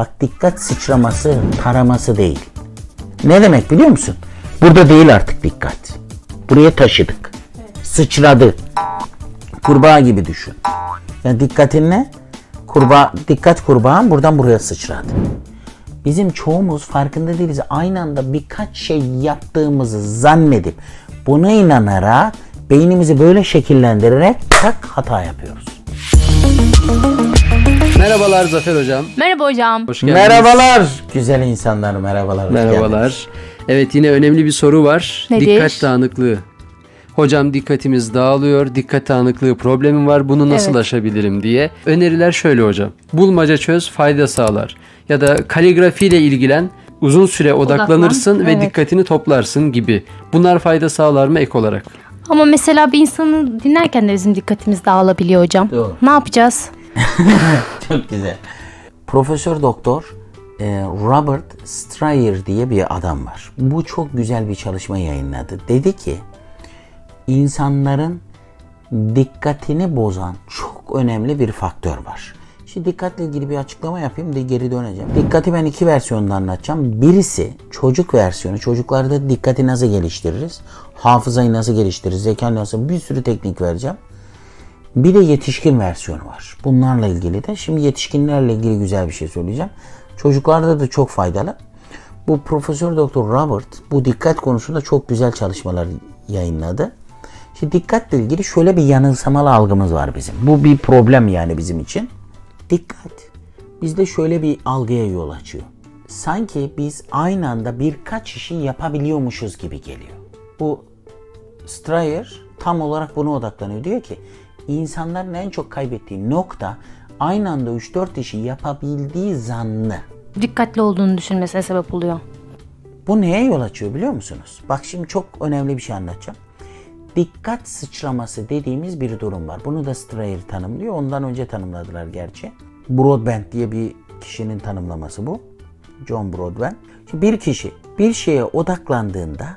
Bak dikkat sıçraması, taraması değil. Ne demek biliyor musun? Burada değil artık dikkat. Buraya taşıdık. Sıçradı. Kurbağa gibi düşün. Yani dikkatin ne? Kurbağa, dikkat kurbağan buradan buraya sıçradı. Bizim çoğumuz farkında değiliz. Aynı anda birkaç şey yaptığımızı zannedip buna inanarak beynimizi böyle şekillendirerek tak hata yapıyoruz. Merhabalar Zafer Hocam. Merhaba hocam. Hoş geldiniz. Merhabalar güzel insanlar merhabalar. hoş geldiniz. Merhabalar. Evet yine önemli bir soru var. Nedir? Dikkat dağınıklığı. Hocam dikkatimiz dağılıyor, dikkat dağınıklığı problemim var, bunu nasıl Evet. aşabilirim diye. Öneriler şöyle hocam. Bulmaca çöz, fayda sağlar. Ya da kaligrafiyle ilgilen, uzun süre odaklanırsın Odaklan, ve evet. dikkatini toplarsın gibi. Bunlar fayda sağlar mı ek olarak? Ama mesela bir insanı dinlerken de bizim dikkatimiz dağılabiliyor hocam. Doğru. Ne yapacağız? Çok güzel. Profesör Doktor e, Robert Stryer diye bir adam var. Bu çok güzel bir çalışma yayınladı. Dedi ki insanların dikkatini bozan çok önemli bir faktör var. Şimdi dikkatle ilgili bir açıklama yapayım da geri döneceğim. Dikkati ben iki versiyonda anlatacağım. Birisi çocuk versiyonu. Çocuklarda dikkati nasıl geliştiririz? Hafızayı nasıl geliştiririz? Zeka nasıl? Bir sürü teknik vereceğim. Bir de yetişkin versiyonu var. Bunlarla ilgili de. Şimdi yetişkinlerle ilgili güzel bir şey söyleyeceğim. Çocuklarda da çok faydalı. Bu Profesör Doktor Robert bu dikkat konusunda çok güzel çalışmalar yayınladı. Şimdi dikkatle ilgili şöyle bir yanılsamalı algımız var bizim. Bu bir problem yani bizim için. Dikkat bizde şöyle bir algıya yol açıyor. Sanki biz aynı anda birkaç işi yapabiliyormuşuz gibi geliyor. Bu Stryer tam olarak buna odaklanıyor. Diyor ki insanların en çok kaybettiği nokta aynı anda 3-4 işi yapabildiği zannı. Dikkatli olduğunu düşünmesine sebep oluyor. Bu neye yol açıyor biliyor musunuz? Bak şimdi çok önemli bir şey anlatacağım. Dikkat sıçraması dediğimiz bir durum var. Bunu da Strayer tanımlıyor. Ondan önce tanımladılar gerçi. Broadbent diye bir kişinin tanımlaması bu. John Broadbent. Şimdi bir kişi bir şeye odaklandığında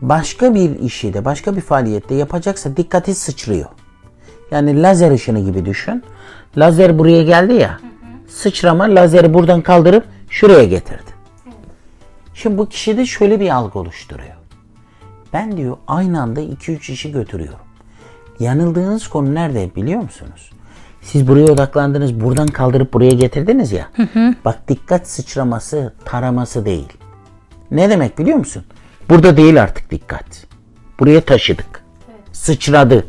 başka bir işi de başka bir faaliyette yapacaksa dikkati sıçrıyor. Yani lazer ışını gibi düşün. Lazer buraya geldi ya. Sıçrama lazeri buradan kaldırıp şuraya getirdi. Şimdi bu kişide şöyle bir algı oluşturuyor. Ben diyor aynı anda 2-3 işi götürüyorum. Yanıldığınız konu nerede biliyor musunuz? Siz buraya odaklandınız, buradan kaldırıp buraya getirdiniz ya. Bak dikkat sıçraması, taraması değil. Ne demek biliyor musun? Burada değil artık dikkat. Buraya taşıdık. Sıçradı.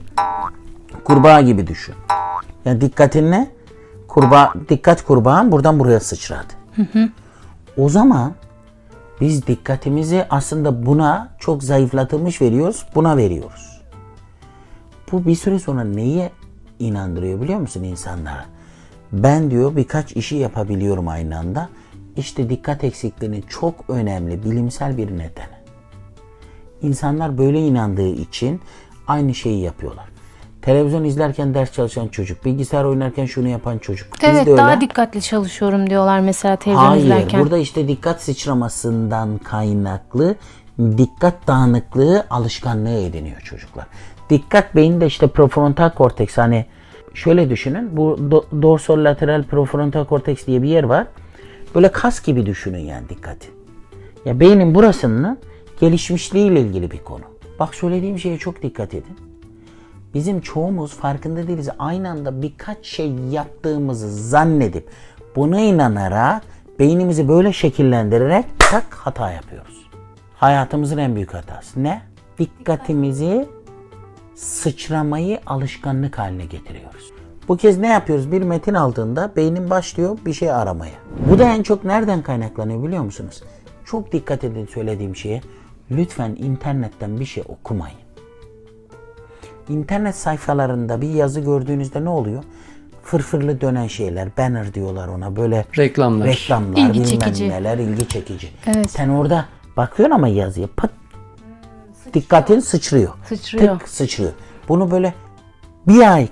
Kurbağa gibi düşün. Yani dikkatin ne? Kurbağa, dikkat kurbağan buradan buraya sıçradı. O zaman biz dikkatimizi aslında buna çok zayıflatılmış veriyoruz, buna veriyoruz. Bu bir süre sonra neye inandırıyor biliyor musun insanlara? Ben diyor birkaç işi yapabiliyorum aynı anda. İşte dikkat eksikliğinin çok önemli bilimsel bir nedeni. İnsanlar böyle inandığı için aynı şeyi yapıyorlar. Televizyon izlerken ders çalışan çocuk, bilgisayar oynarken şunu yapan çocuk. Biz evet de öyle. daha dikkatli çalışıyorum diyorlar mesela televizyon Hayır, izlerken. burada işte dikkat sıçramasından kaynaklı dikkat dağınıklığı alışkanlığı ediniyor çocuklar. Dikkat beyinde işte prefrontal korteks hani şöyle düşünün bu do- dorsolateral prefrontal korteks diye bir yer var. Böyle kas gibi düşünün yani dikkati. Ya beynin burasının gelişmişliğiyle ilgili bir konu. Bak söylediğim şeye çok dikkat edin. Bizim çoğumuz farkında değiliz. Aynı anda birkaç şey yaptığımızı zannedip buna inanarak beynimizi böyle şekillendirerek tak hata yapıyoruz. Hayatımızın en büyük hatası ne? Dikkatimizi sıçramayı alışkanlık haline getiriyoruz. Bu kez ne yapıyoruz? Bir metin aldığında beynin başlıyor bir şey aramaya. Bu da en çok nereden kaynaklanıyor biliyor musunuz? Çok dikkat edin söylediğim şeye. Lütfen internetten bir şey okumayın. İnternet sayfalarında bir yazı gördüğünüzde ne oluyor? Fırfırlı dönen şeyler, banner diyorlar ona böyle Reklamlar. reklamlar, İlgi bilmem çekici. neler ilgi çekici. Evet. Sen orada bakıyorsun ama yazıya pat dikkatin sıçrıyor. Sıçrıyor. Tık sıçrıyor. Bunu böyle bir ay,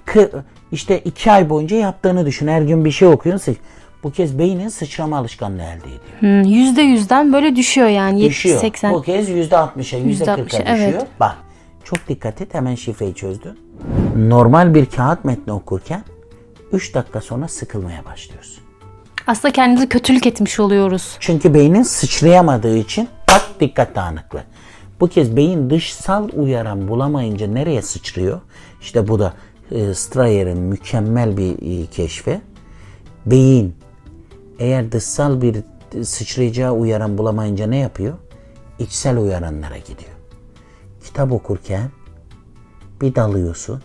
işte iki ay boyunca yaptığını düşün. Her gün bir şey okuyorsun. sıç- Bu kez beynin sıçrama alışkanlığı elde ediyor. Hmm, Yüzde yüzden böyle düşüyor yani. Düşüyor. 70-80. Bu kez yüzde altmışa, yüzde kırka %60'a, düşüyor. evet. Bak çok dikkat et hemen şifreyi çözdün. Normal bir kağıt metni okurken 3 dakika sonra sıkılmaya başlıyorsun. Aslında kendimize kötülük etmiş oluyoruz. Çünkü beynin sıçrayamadığı için bak dikkat dağınıklığı. Bu kez beyin dışsal uyaran bulamayınca nereye sıçrıyor? İşte bu da e, Strayer'in mükemmel bir e, keşfi. Beyin eğer dışsal bir sıçrayacağı uyaran bulamayınca ne yapıyor? İçsel uyaranlara gidiyor. Kitap okurken bir dalıyorsun.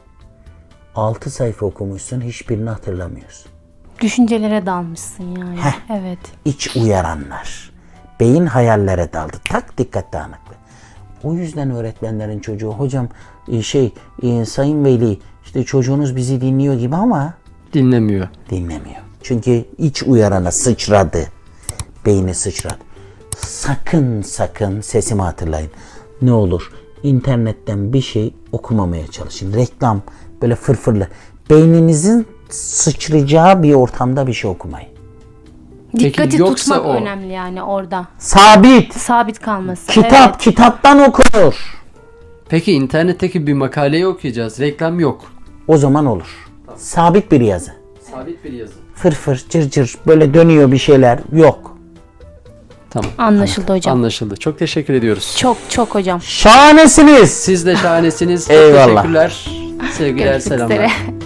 6 sayfa okumuşsun hiçbirini hatırlamıyorsun. Düşüncelere dalmışsın yani. Heh. Evet. iç uyaranlar. Beyin hayallere daldı. Tak dikkat dağınıklığı. O yüzden öğretmenlerin çocuğu hocam e, şey e, sayın veli işte çocuğunuz bizi dinliyor gibi ama Dinlemiyor. dinlemiyor. Çünkü iç uyarana sıçradı. Beyni sıçradı. Sakın sakın sesimi hatırlayın. Ne olur internetten bir şey okumamaya çalışın. Reklam böyle fırfırlı. Beyninizin sıçrayacağı bir ortamda bir şey okumayın. Dikkati yoksa tutmak o- önemli yani orada. Sabit. Sabit kalması. Kitap Evet. kitaptan okunur. Peki internetteki bir makaleyi okuyacağız. Reklam yok. O zaman olur. Sabit bir yazı. Sabit bir yazı. Fırfır cır cır böyle dönüyor bir şeyler yok. Tamam. Anlaşıldı hocam. Anlaşıldı. Çok teşekkür ediyoruz. Çok çok hocam. Şahanesiniz. Siz de şahanesiniz. Çok Eyvallah. teşekkürler. Sevgiler, Görüşmek selamlar. üzere.